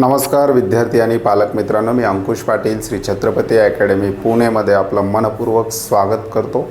नमस्कार विद्यार्थी आणि पालक मित्रांनो मी अंकुश पाटील श्री छत्रपती अकॅडमी पुणेमध्ये आपलं मनपूर्वक स्वागत करतो.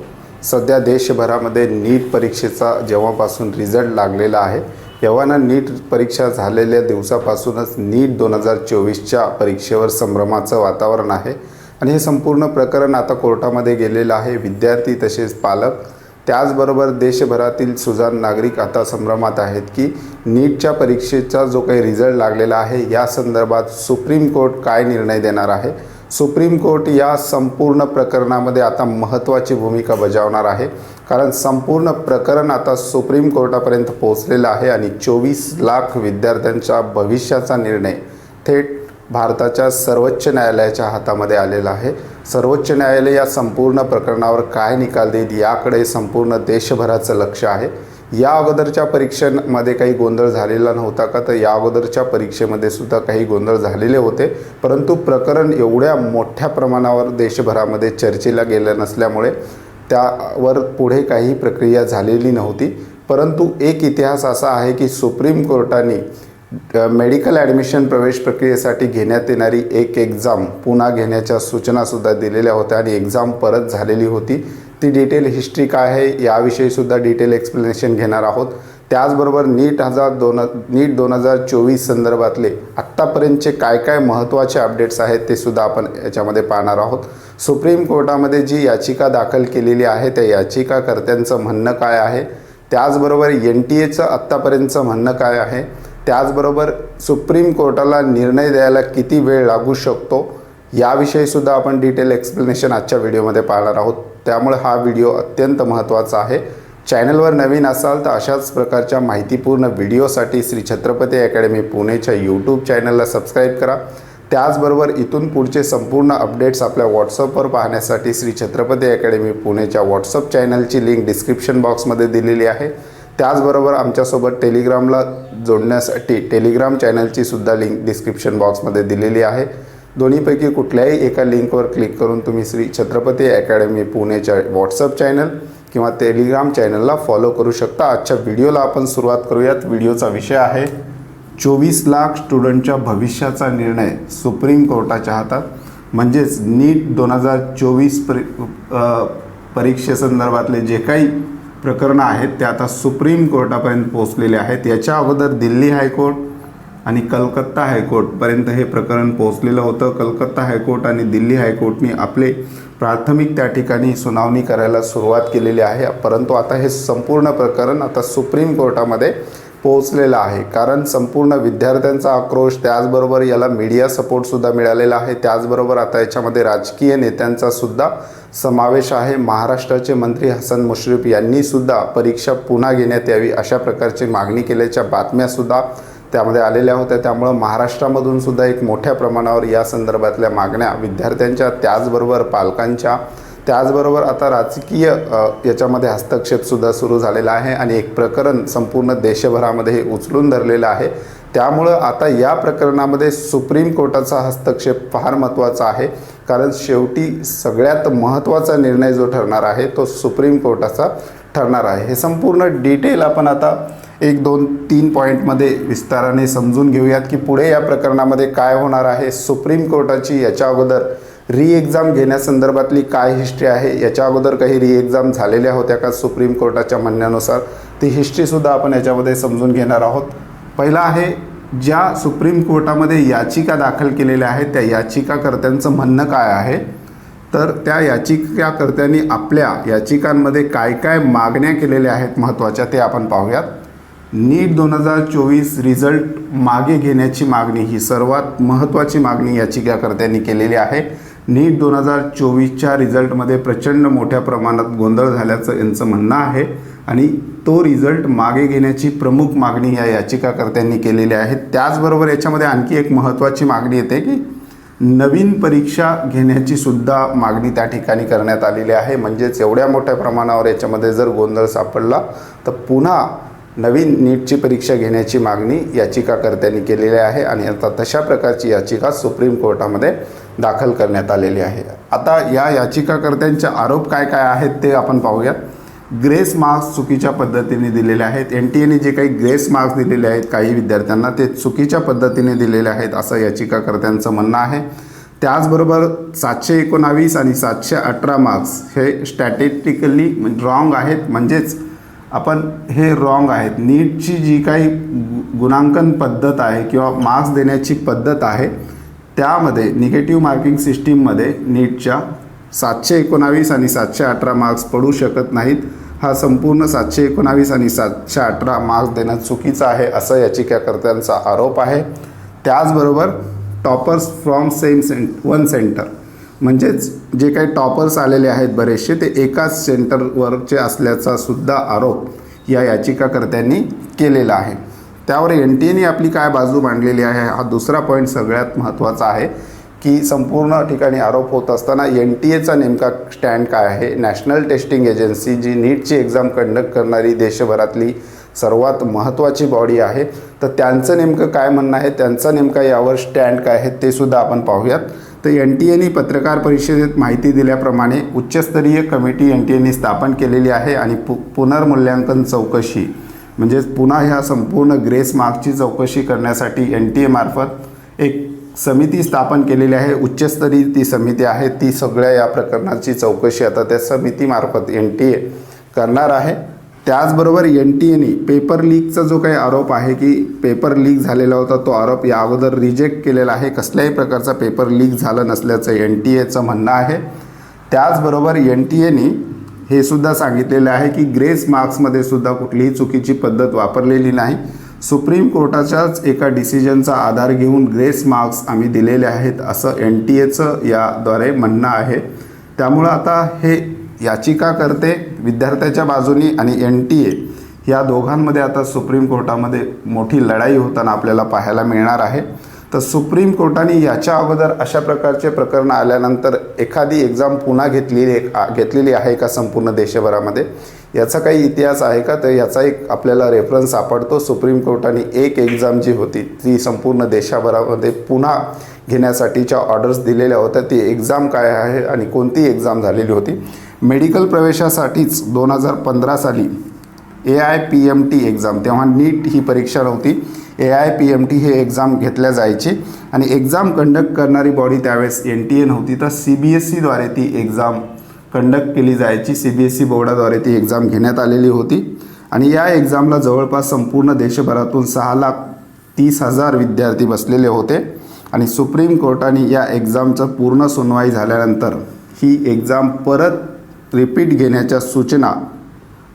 सध्या देशभरामध्ये नीट परीक्षेचा जेव्हापासून रिझल्ट लागलेला आहे तेव्हा नीट परीक्षा झालेल्या दिवसापासूनच नीट दोन हजार चोवीसच्या परीक्षेवर संभ्रमाचं वातावरण आहे. आणि हे संपूर्ण प्रकरण आता कोर्टामध्ये गेलेलं आहे. विद्यार्थी तसेच पालक त्याचबरोबर देशभरातील सुजाण नागरिक आता संभ्रमात आहेत की नीटच्या परीक्षेचा जो काही रिझल्ट लागलेला आहे या संदर्भात सुप्रीम कोर्ट काय निर्णय देणार आहे? सुप्रीम कोर्ट या संपूर्ण प्रकरणामध्ये आता महत्त्वाची भूमिका बजावणार आहे. कारण संपूर्ण प्रकरण आता सुप्रीम कोर्टापर्यंत पोहोचलेलं आहे आणि चोवीस लाख विद्यार्थ्यांच्या भविष्याचा निर्णय थेट भारताच्या सर्वोच्च न्यायालयाच्या हातामध्ये आलेला आहे. सर्वोच्च न्यायालय या संपूर्ण प्रकरणावर काय निकाल देईल याकडे संपूर्ण देशभराचं लक्ष आहे. या अगोदरच्या परीक्षेमध्ये काही गोंधळ झालेला नव्हता का? तर या अगोदरच्या परीक्षेमध्ये सुद्धा काही गोंधळ झालेले होते. परंतु प्रकरण एवढ्या मोठ्या प्रमाणावर देशभरामध्ये चर्चेला गेलं नसल्यामुळे त्यावर पुढे काही प्रक्रिया झालेली नव्हती. परंतु एक इतिहास असा आहे की सुप्रीम कोर्टाने मेडिकल ॲडमिशन प्रवेश प्रक्रियेसाठी घेण्यात येणारी एक एक्झाम पुन्हा घेण्याच्या सूचनासुद्धा दिलेल्या होत्या आणि एक्झाम परत झालेली होती. ती डिटेल हिस्ट्री काय आहे याविषयीसुद्धा डिटेल एक्सप्लेनेशन घेणार आहोत. त्याचबरोबर नीट हजार दोन नीट दोन हजार चोवीस संदर्भातले आत्तापर्यंतचे काय काय महत्त्वाचे अपडेट्स आहेत ते सुद्धा आपण याच्यामध्ये पाहणार आहोत. सुप्रीम कोर्टामध्ये जी याचिका दाखल केलेली आहे त्या याचिकाकर्त्यांचं म्हणणं काय आहे? त्याचबरोबर एन टी एचं आत्तापर्यंतचं म्हणणं काय आहे? त्याचबरोबर सुप्रीम कोर्टाला निर्णय द्यायला किती वेळ लागू शकतो याविषयीसुद्धा आपण डिटेल एक्सप्लेनेशन आजच्या व्हिडिओमध्ये पाहणार आहोत. त्यामुळे हा व्हिडिओ अत्यंत महत्त्वाचा आहे. चॅनलवर नवीन असाल तर अशाच प्रकारच्या माहितीपूर्ण व्हिडिओसाठी श्री छत्रपती अकॅडमी पुणेच्या यूट्यूब चॅनलला सबस्क्राईब करा. त्याचबरोबर इथून पुढचे संपूर्ण अपडेट्स आपल्या व्हॉट्सअपवर पाहण्यासाठी श्री छत्रपती अकॅडमी पुणेच्या व्हॉट्सअप चॅनलची लिंक डिस्क्रिप्शन बॉक्समध्ये दिलेली आहे. त्याचबरोबर आमच्यासोबत टेलिग्रामला जोडण्यासाठी टेलिग्राम चॅनलची सुद्धा लिंक डिस्क्रिप्शन बॉक्समध्ये दिलेली आहे. दोन्हीपैकी कुठल्याही एका लिंकवर क्लिक करून तुम्ही श्री छत्रपती अकॅडमी पुणेच्या व्हॉट्सअप चॅनल किंवा टेलिग्राम चॅनलला फॉलो करू शकता. आजच्या व्हिडिओला आपण सुरुवात करूयात. व्हिडिओचा विषय आहे चोवीस लाख स्टुडंटच्या भविष्याचा निर्णय सुप्रीम कोर्टाच्या हातात. म्हणजेच नीट दोन हजार चोवीस परी परीक्षेसंदर्भातले जे काही प्रकरणं आहेत ते आता सुप्रीम कोर्टापर्यंत पोहोचलेले आहेत. याच्या अगोदर दिल्ली हायकोर्ट आणि कलकत्ता हायकोर्टपर्यंत हे प्रकरण पोहोचलेलं होतं. कलकत्ता हायकोर्ट आणि दिल्ली हायकोर्टने आपले प्राथमिक त्या ठिकाणी सुनावणी करायला सुरुवात केलेली आहे. परंतु आता हे संपूर्ण प्रकरण आता सुप्रीम कोर्टामध्ये पोहोचलेला आहे. कारण संपूर्ण विद्यार्थ्यांचा आक्रोश त्याचबरोबर याला मीडिया सपोर्टसुद्धा मिळालेला आहे. त्याचबरोबर आता याच्यामध्ये राजकीय नेत्यांचा सुद्धा समावेश आहे. महाराष्ट्राचे मंत्री हसन मुश्रीफ यांनीसुद्धा परीक्षा पुन्हा घेण्यात यावी अशा प्रकारची मागणी केल्याच्या बातम्यासुद्धा त्यामध्ये आलेल्या होत्या. त्यामुळं महाराष्ट्रामधून सुद्धा एक मोठ्या प्रमाणावर या संदर्भातल्या मागण्या विद्यार्थ्यांच्या त्याचबरोबर पालकांच्या त्याचबरोबर आता राजकीय याच्यामध्ये हस्तक्षेपसुद्धा सुरू झालेला आहे आणि एक प्रकरण संपूर्ण देशभरामध्ये हे उचलून धरलेलं आहे. त्यामुळं आता या प्रकरणामध्ये सुप्रीम कोर्टाचा हस्तक्षेप फार महत्त्वाचा आहे. कारण शेवटी सगळ्यात महत्त्वाचा निर्णय जो ठरणार आहे तो सुप्रीम कोर्टाचा ठरणार आहे. हे संपूर्ण डिटेल आपण आता एक दोन तीन पॉईंटमध्ये विस्ताराने समजून घेऊयात की पुढे या प्रकरणामध्ये काय होणार आहे. सुप्रीम कोर्टाची याच्या अगोदर री एक्झाम घेण्यासंदर्भातली काय हिस्ट्री आहे याच्या अगोदर काही री एक्झाम झालेल्या होत्या का सुप्रीम कोर्टाच्या म्हणण्यानुसार? ती हिस्ट्रीसुद्धा आपण याच्यामध्ये समजून घेणार आहोत. पहिला आहे ज्या सुप्रीम कोर्टामध्ये याचिका दाखल केलेल्या आहेत त्या याचिकाकर्त्यांचं म्हणणं काय आहे? तर त्या याचिकाकर्त्यांनी आपल्या याचिकांमध्ये काय काय मागण्या केलेल्या आहेत महत्त्वाच्या ते आपण पाहूयात. नीट दोन हजार चोवीस रिझल्ट मागे घेण्याची मागणी ही सर्वात महत्त्वाची मागणी याचिकाकर्त्यांनी केलेली आहे. नीट दोन हजार चोवीसच्या रिझल्टमध्ये प्रचंड मोठ्या प्रमाणात गोंधळ झाल्याचं यांचं म्हणणं आहे. आणि तो रिझल्ट मागे घेण्याची प्रमुख मागणी या याचिकाकर्त्यांनी केलेली आहे. त्याचबरोबर याच्यामध्ये आणखी एक महत्त्वाची मागणी येते की नवीन परीक्षा घेण्याची सुद्धा मागणी त्या ठिकाणी करण्यात आलेली आहे. म्हणजेच एवढ्या मोठ्या प्रमाणावर याच्यामध्ये जर गोंधळ सापडला तर पुन्हा नवीन नीटची परीक्षा घेण्याची मागणी याचिकाकर्त्यांनी केलेली आहे आणि आता तशा प्रकारची याचिका सुप्रीम कोर्टामध्ये दाखल करण्यात आलेली आहे. आता या याचिकाकर्त्यांचे आरोप काय काय आहेत ते आपण पाहूयात. ग्रेस मार्क्स चुकीच्या पद्धतीने दिलेले आहेत. एन टी एने जे काही ग्रेस मार्क्स दिलेले आहेत काही विद्यार्थ्यांना ते चुकीच्या पद्धतीने दिलेले आहेत असं याचिकाकर्त्यांचं म्हणणं आहे. त्याचबरोबर सातशे एकोणावीस आणि सातशे अठरा मार्क्स हे स्टॅटिस्टिकली रॉंग आहेत. म्हणजेच आपण हे रॉंग आहेत. नीटची जी काही गु- गुणांकन पद्धत आहे किंवा मार्क्स देण्याची पद्धत आहे त्यामध्ये निगेटिव्ह मार्किंग सिस्टीममध्ये नीटच्या सातशे एकोणावीस आणि सातशे अठरा मार्क्स पडू शकत नाहीत. हा संपूर्ण सातशे एकोणावीस आणि सातशे अठरा मार्क्स देणं चुकीचं आहे असं याचिकाकर्त्यांचा आरोप आहे. त्याचबरोबर toppers from same cent one centre. म्हणजेच जे काही टॉपर्स आलेले आहेत बरेचसे ते एकाच सेंटरवरचे असल्याचा सुद्धा आरोप या याचिकाकर्त्यांनी केलेला आहे. त्यावर एन टी एने आपली काय बाजू मांडलेली आहे हा दुसरा पॉईंट सगळ्यात महत्त्वाचा आहे की संपूर्ण ठिकाणी आरोप होत असताना एन टी एचा नेमका स्टँड काय आहे? नॅशनल टेस्टिंग एजन्सी जी नीटची एक्झाम कंडक्ट करणारी देशभरातली सर्वात महत्त्वाची बॉडी आहे. तर त्यांचं नेमकं काय म्हणणं आहे? त्यांचा नेमका यावर स्टँड काय आहे ते सुद्धा आपण पाहूयात. तर एन टी एने पत्रकार परिषदेत माहिती दिल्याप्रमाणे उच्चस्तरीय कमिटी एन टी एने स्थापन केलेली आहे आणि पु पुनर्मूल्यांकन चौकशी म्हणजेच पुन्हा ह्या संपूर्ण ग्रेस मार्कची चौकशी करण्यासाठी एन टी एमार्फत एक समिती स्थापन केलेली आहे. उच्चस्तरीय ती समिती आहे. ती सगळ्या या प्रकरणाची चौकशी आता त्या समितीमार्फत एन टी ए करणार आहे. त्याचबरोबर एन टी एने पेपर लीकचा जो काही आरोप आहे की पेपर लीक झालेला होता तो आरोप या अगोदर रिजेक्ट केलेला आहे. कसल्याही प्रकारचा पेपर लीक झालं नसल्याचं एन टी एचं म्हणणं आहे. त्याचबरोबर एन टी एने हे सुद्धा सांगितलेलं आहे की ग्रेस मार्क्समध्ये सुद्धा कुठलीही चुकीची पद्धत वापरलेली नाही. सुप्रीम कोर्टाच्याच एका डिसिजनचा आधार घेऊन ग्रेस मार्क्स आम्ही दिलेले आहेत असं एन टी एचं याद्वारे म्हणणं आहे. त्यामुळं आता हे याचिकाकर्ते विद्यार्थ्याच्या बाजूनी आणि एन टी ए. या दोघांमध्ये आता सुप्रीम कोर्टामध्ये मोठी लढाई होताना आपल्याला पाहायला मिळणार आहे. तर सुप्रीम कोर्टाने याच्या अगोदर अशा प्रकारचे प्रकरणं आल्यानंतर एखादी एक्झाम पुन्हा घेतलेली घेतलेली आहे का संपूर्ण देशभरामध्ये? याचा काही इतिहास आहे का? तर याचा एक आपल्याला रेफरन्स सापडतो. सुप्रीम कोर्टाने एक एक्झाम जी होती ती संपूर्ण देशभरामध्ये पुन्हा घेण्यासाठीच्या ऑर्डर्स दिलेल्या होत्या. ती एक्झाम काय आहे आणि कोणती एक्झाम झालेली होती? मेडिकल प्रवेशासाठीच दोन हजार पंधरा साली A I P M T exam तेव्हा नीट ही परीक्षा नव्हती. A I P M T हे एक्झाम घेतल्या जायची. आणि एक्झाम कंडक्ट करणारी बॉडी त्यावेळेस एन टी ए नव्हती. तर सी बी एस सीद्वारे ती एक्झाम कंडक्ट केली जायची. सी बी एस ई बोर्डाद्वारे ती एक्झाम घेण्यात आलेली होती. आणि या एक्झामला जवळपास संपूर्ण देशभरातून सहा लाख तीस हजार विद्यार्थी बसलेले होते. आणि सुप्रीम कोर्टाने या एक्झामचं पूर्ण सुनवाई झाल्यानंतर ही एक्झाम परत रिपीट घेण्याच्या सूचना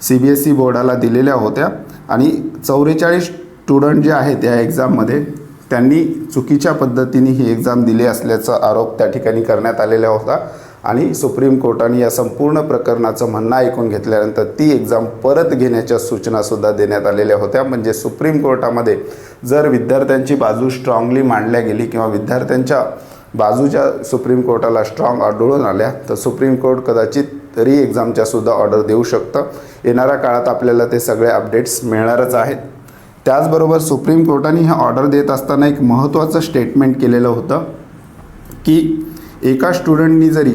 सी बी एस ई बोर्डाला दिलेल्या होत्या. आणि चौवेचाळीस स्टुडंट जे आहेत या एक्झाममध्ये त्यांनी चुकीच्या पद्धतीने ही एक्झाम दिली असल्याचा आरोप त्या ठिकाणी करण्यात आलेला होता. आणि सुप्रीम कोर्टाने या संपूर्ण प्रकरणाचं म्हणणं ऐकून घेतल्यानंतर ती एक्झाम परत घेण्याच्या सूचनासुद्धा देण्यात आलेल्या होत्या. म्हणजे सुप्रीम कोर्टामध्ये जर विद्यार्थ्यांची बाजू स्ट्रॉंगली मांडल्या गेली किंवा विद्यार्थ्यांच्या बाजूच्या सुप्रीम कोर्टाला स्ट्रॉंग आढळून आल्या तर सुप्रीम कोर्ट कदाचित री एक्झामच्या सुद्धा ऑर्डर देऊ शकतं. येणाऱ्या काळात आपल्याला ते सगळे अपडेट्स मिळणारच आहेत. त्याचबरोबर सुप्रीम कोर्टाने हे ऑर्डर देत असताना एक महत्त्वाचं स्टेटमेंट केलेलं होतं की एका स्टुडंटनी जरी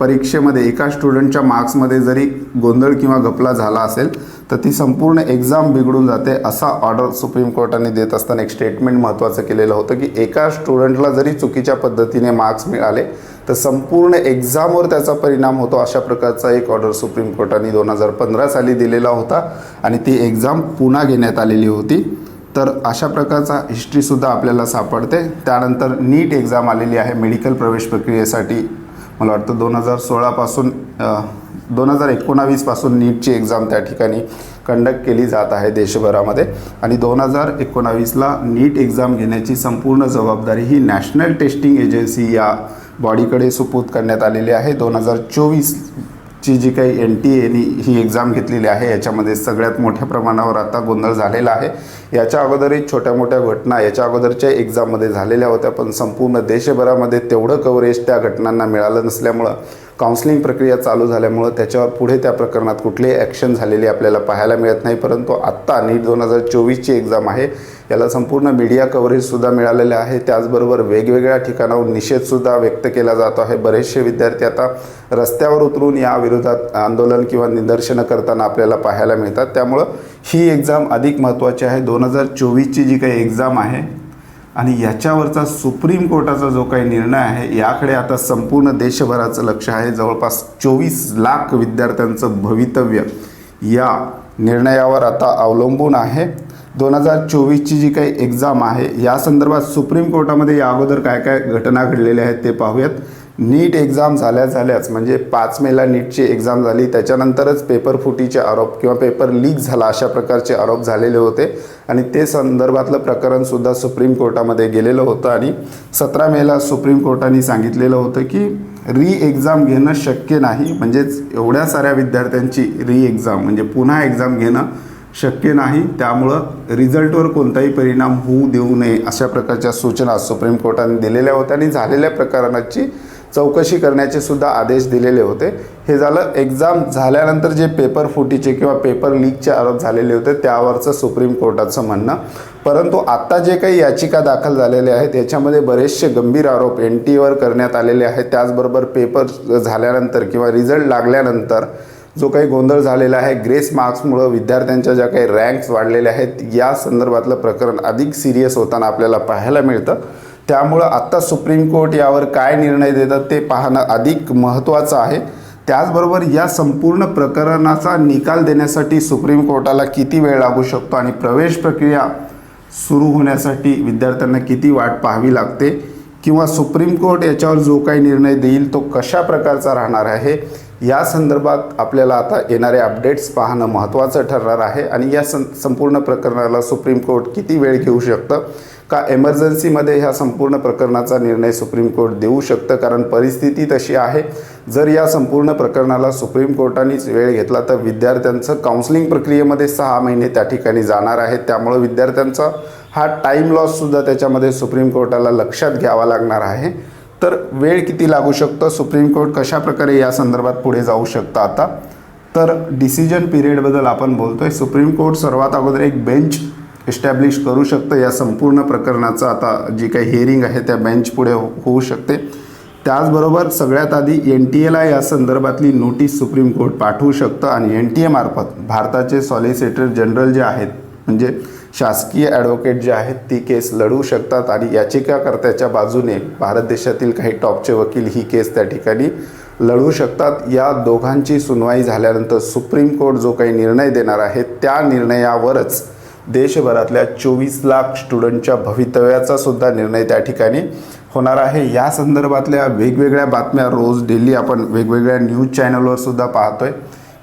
परीक्षेमध्ये एका स्टुडंटच्या मार्क्समध्ये जरी गोंधळ किंवा घपला झाला असेल तर ती संपूर्ण एक्झाम बिघडून जाते असा ऑर्डर सुप्रीम कोर्टाने देत असताना एक स्टेटमेंट महत्त्वाचं केलेलं होतं की एका स्टुडंटला जरी चुकीच्या पद्धतीने मार्क्स मिळाले तर संपूर्ण एक्झामवर त्याचा परिणाम होतो अशा प्रकारचा एक ऑर्डर सुप्रीम कोर्टाने दोन हजार पंधरा साली दिलेला होता आणि ती एक्झाम पुन्हा घेण्यात आलेली होती. तर अशा प्रकारचा हिस्ट्रीसुद्धा आपल्याला सापडते. त्यानंतर नीट एक्झाम आलेली आहे मेडिकल प्रवेश प्रक्रियेसाठी. मला वाटतं दोन हजार सोळापासून दोन हजार एकोणावीसपासून नीटची एक्झाम त्या ठिकाणी कंडक्ट केली जात आहे देशभरामध्ये. आणि दोन हजार एकोणावीसला नीट एक्झाम घेण्याची संपूर्ण जबाबदारी ही नॅशनल टेस्टिंग एजन्सी या बॉडीकडे सुपूत करण्यात आलेली आहे. दोन हजार चोवीस ची जी काही एन टी एनी ही एक्झाम घेतलेली आहे याच्यामध्ये सगळ्यात मोठ्या प्रमाणावर आता गोंधळ झालेला आहे. याच्या अगोदरही छोट्या मोठ्या घटना याच्या अगोदरच्या एक्झाममध्ये झालेल्या होत्या पण संपूर्ण देशभरामध्ये तेवढं कव्हरेज त्या घटनांना मिळालं नसल्यामुळं काउन्सिलिंग प्रक्रिया चालू झाल्यामुळं त्याच्यावर पुढे त्या प्रकरणात कुठलीही ॲक्शन झालेली आपल्याला पाहायला मिळत नाही. परंतु आत्ता नीट दोन हजार चोवीसची एक्झाम आहे. याला संपूर्ण मीडिया कव्हरेजसुद्धा मिळालेलं आहे. त्याचबरोबर वेगवेगळ्या ठिकाणाहून निषेधसुद्धा व्यक्त केला जातो आहे. बरेचसे विद्यार्थी आता रस्त्यावर उतरून या विरोधात आंदोलन किंवा निदर्शनं करताना आपल्याला पाहायला मिळतात. त्यामुळं ही एक्झाम अधिक महत्त्वाची आहे. दोन हजार चोवीसची जी काही एक्झाम आहे आणि याच्यावरचा सुप्रीम कोर्टाचा जो काही निर्णय आहे याकडे आता संपूर्ण देशभराचं लक्ष आहे. जवळपास चोवीस लाख विद्यार्थ्यांचं भवितव्य या निर्णयावर आता अवलंबून आहे. दोन हजार चोवीसची जी काही एक्झाम आहे या संदर्भात सुप्रीम कोर्टामध्ये या अगोदर काय काय घटना घडलेल्या आहेत ते पाहूयात. नीट एक्झाम झाल्या झाल्याच म्हणजे पाच मेला नीटची एक्झाम झाली त्याच्यानंतरच पेपर फुटीचे आरोप किंवा पेपर लीक झाला अशा प्रकारचे आरोप झालेले होते. आणि ते संदर्भातलं प्रकरणसुद्धा सुप्रीम कोर्टामध्ये गेलेलं होतं. आणि सतरा मेला सुप्रीम कोर्टाने सांगितलेलं होतं की री एक्झाम घेणं शक्य नाही म्हणजेच एवढ्या साऱ्या विद्यार्थ्यांची री एक्झाम म्हणजे पुन्हा एक्झाम घेणं शक्य नाही त्यामुळं रिझल्टवर कोणताही परिणाम होऊ देऊ नये अशा प्रकारच्या सूचना सुप्रीम कोर्टाने दिलेल्या होत्या. आणि झालेल्या प्रकरणाची चौकशी करण्याचे सुद्धा आदेश दिलेले होते. हे झालं एक्झाम झाल्यानंतर जे पेपर फुटीचे किंवा पेपर लीकचे आरोप झालेले होते त्यावरचं सुप्रीम कोर्टाचं म्हणणं. परंतु आत्ता जे काही याचिका दाखल झालेल्या आहेत याच्यामध्ये बरेचसे गंभीर आरोप एन टीवर करण्यात आलेले आहेत. त्याचबरोबर पेपर झाल्यानंतर किंवा रिझल्ट लागल्यानंतर जो काही गोंधळ झालेला आहे ग्रेस मार्क्समुळं विद्यार्थ्यांच्या ज्या काही रँक्स वाढलेल्या आहेत या संदर्भातलं प्रकरण अधिक सिरियस होताना आपल्याला पाहायला मिळतं. त्यामुळं आत्ता सुप्रीम कोर्ट यावर काय निर्णय देतात ते पाहणं अधिक महत्त्वाचं आहे. त्याचबरोबर या संपूर्ण प्रकरणाचा निकाल देण्यासाठी सुप्रीम कोर्टाला किती वेळ लागू शकतो आणि प्रवेश प्रक्रिया सुरू होण्यासाठी विद्यार्थ्यांना किती वाट पाहावी लागते किंवा सुप्रीम कोर्ट याच्यावर जो काही निर्णय देईल तो कशा प्रकारचा राहणार आहे या संदर्भात आपल्याला आता येणारे अपडेट्स पाहणं महत्त्वाचं ठरणार आहे आणि या सं संपूर्ण प्रकरणाला सुप्रीम कोर्ट किती वेळ घेऊ शकतं का एमर्जन्सीमध्ये ह्या संपूर्ण प्रकरणाचा निर्णय सुप्रीम कोर्ट देऊ शकतं? कारण परिस्थिती तशी आहे. जर या संपूर्ण प्रकरणाला सुप्रीम कोर्टानेच वेळ घेतला तर विद्यार्थ्यांचं काउन्सिलिंग प्रक्रियेमध्ये सहा महिने त्या ठिकाणी जाणार आहेत. त्यामुळं विद्यार्थ्यांचा हा टाईम लॉससुद्धा त्याच्यामध्ये सुप्रीम कोर्टाला लक्षात घ्यावा लागणार आहे. तर वेळ किती लागू शकतो? सुप्रीम कोर्ट कशा प्रकारे या संदर्भात पुढे जाऊ शकतं आता? तर डिसिजन पिरियडबद्दल आपण बोलतोय. सुप्रीम कोर्ट सर्वात अगोदर एक बेंच इस्टॅब्लिश करू शकतं. या संपूर्ण प्रकरणाचं आता जी काही हिअरिंग आहे त्या बेंच पुढे हो- होऊ शकते. त्याचबरोबर सगळ्यात आधी एन टी एला या संदर्भातली नोटीस सुप्रीम कोर्ट पाठवू शकतं आणि एन टी एमार्फत भारताचे सॉलिसिटर जनरल जे आहेत म्हणजे शासकीय ॲडव्होकेट जे आहेत ती केस लढवू शकतात आणि याचिकाकर्त्याच्या बाजूने भारत देशातील काही टॉपचे वकील ही केस त्या ठिकाणी लढवू शकतात. या दोघांची सुनवाई झाल्यानंतर सुप्रीम कोर्ट जो काही निर्णय देणार आहे त्या निर्णयावरच देशभरातल्या चोवीस लाख स्टुडंटच्या भवितव्याचा सुद्धा निर्णय त्या ठिकाणी होणार आहे. या संदर्भातल्या वेगवेगळ्या बातम्या रोज डेली आपण वेगवेगळ्या न्यूज चॅनलवर सुद्धा पाहतोय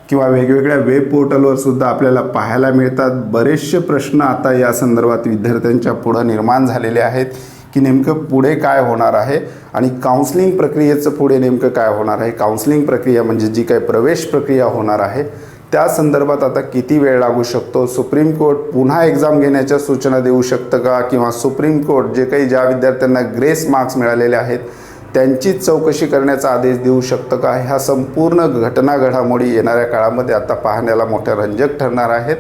किंवा वेगवेगळ्या वेब पोर्टलवर सुद्धा आपल्याला पाहायला मिळतात. बरेचसे प्रश्न आता या संदर्भात विद्यार्थ्यांच्या पुढं निर्माण झालेले आहेत की नेमकं पुढे काय होणार आहे आणि काउन्सलिंग प्रक्रियेचं पुढे नेमकं काय होणार आहे? काउन्सलिंग प्रक्रिया म्हणजे जी काही प्रवेश प्रक्रिया होणार आहे त्या संदर्भात आता किती वेळ लागू शकतो? सुप्रीम कोर्ट पुन्हा एक्झाम घेण्याच्या सूचना देऊ शकतं का? किंवा सुप्रीम कोर्ट जे काही ज्या विद्यार्थ्यांना ग्रेस मार्क्स मिळालेले आहेत त्यांचीच चौकशी करण्याचा आदेश देऊ शकतं का? ह्या संपूर्ण घटना घडामोडी येणाऱ्या काळामध्ये आता पाहण्याला मोठ्या रंजक ठरणार आहेत.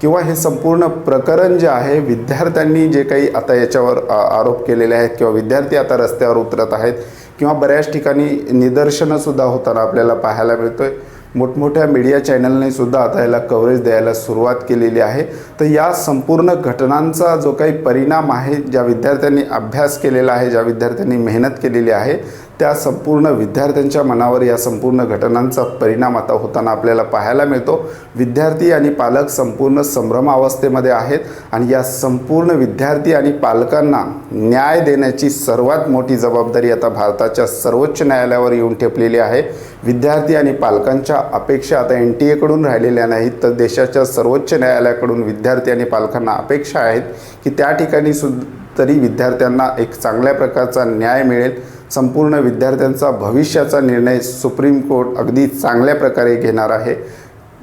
किंवा हे संपूर्ण प्रकरण जे आहे विद्यार्थ्यांनी जे काही आता याच्यावर आरोप केलेले आहेत किंवा विद्यार्थी आता रस्त्यावर उतरत आहेत किंवा बऱ्याच ठिकाणी निदर्शनंसुद्धा होताना आपल्याला पाहायला मिळतो आहे मोठमोठ्या मीडिया चॅनलने सुद्धा आता याला कव्हरेज द्यायला सुरुवात केलेली आहे. तर या संपूर्ण घटनांचा जो काही परिणाम आहे ज्या विद्यार्थ्यांनी अभ्यास केलेला आहे ज्या विद्यार्थ्यांनी मेहनत केलेली आहे त्या संपूर्ण विद्यार्थ्यांच्या मनावर या संपूर्ण घटनांचा परिणाम आता होताना आपल्याला पाहायला मिळतो. विद्यार्थी आणि पालक संपूर्ण संभ्रमावस्थेमध्ये आहेत आणि या संपूर्ण विद्यार्थी आणि पालकांना न्याय देण्याची सर्वात मोठी जबाबदारी आता भारताच्या सर्वोच्च न्यायालयावर येऊन ठेपलेली आहे. विद्यार्थी आणि पालकांच्या अपेक्षा आता एन टी एकडून राहिलेल्या नाहीत तर देशाच्या सर्वोच्च न्यायालयाकडून विद्यार्थी आणि पालकांना अपेक्षा आहेत की त्या ठिकाणी सुद्धा तरी विद्यार्थ्यांना एक चांगल्या प्रकारचा न्याय मिळेल. संपूर्ण विद्यार्थ्यांचा भविष्याचा निर्णय सुप्रीम कोर्ट अगदी चांगल्या प्रकारे घेणार आहे.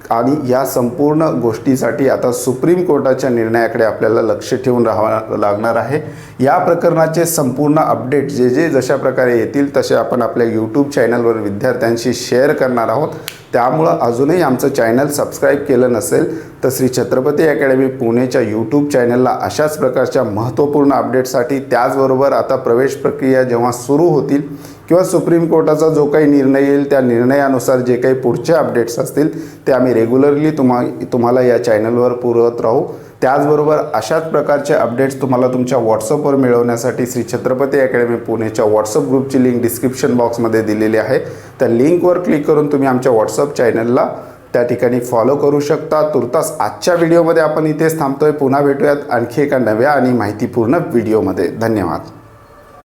आणि या संपूर्ण गोष्टीसाठी आता सुप्रीम कोर्टाच्या निर्णयाकडे आपल्याला लक्ष ठेवून राहावं लागणार आहे. या प्रकरणाचे संपूर्ण अपडेट जे जे जशा प्रकारे येतील तसे आपण आपल्या यूट्यूब चॅनलवर विद्यार्थ्यांशी शेअर करणार आहोत. त्यामुळं अजूनही आमचं चॅनल सबस्क्राईब केलं नसेल तर श्री छत्रपती अकॅडमी पुणेच्या यूट्यूब चॅनलला अशाच प्रकारच्या महत्त्वपूर्ण अपडेटसाठी त्याचबरोबर आता प्रवेश प्रक्रिया जेव्हा सुरू होतील किंवा सुप्रीम कोर्टाचा जो काही निर्णय येईल त्या निर्णयानुसार जे काही पुढचे अपडेट्स असतील ते आम्ही रेग्युलरली तुम्हा तुम्हाला या चॅनलवर पुरवत राहू. त्याचबरोबर अशाच प्रकारचे अपडेट्स तुम्हाला तुमच्या व्हॉट्सअपवर मिळवण्यासाठी श्री छत्रपती अकॅडमी पुणेच्या व्हॉट्सअप ग्रुपची लिंक डिस्क्रिप्शन बॉक्समध्ये दिलेली आहे. त्या लिंकवर क्लिक करून तुम्ही आमच्या व्हॉट्सअप चॅनलला त्या ठिकाणी फॉलो करू शकता. तुर्तास आजच्या व्हिडिओमध्ये आपण इथेच थांबतोय. पुन्हा भेटूयात आणखी एका नव्या आणि माहितीपूर्ण व्हिडिओमध्ये धन्यवाद.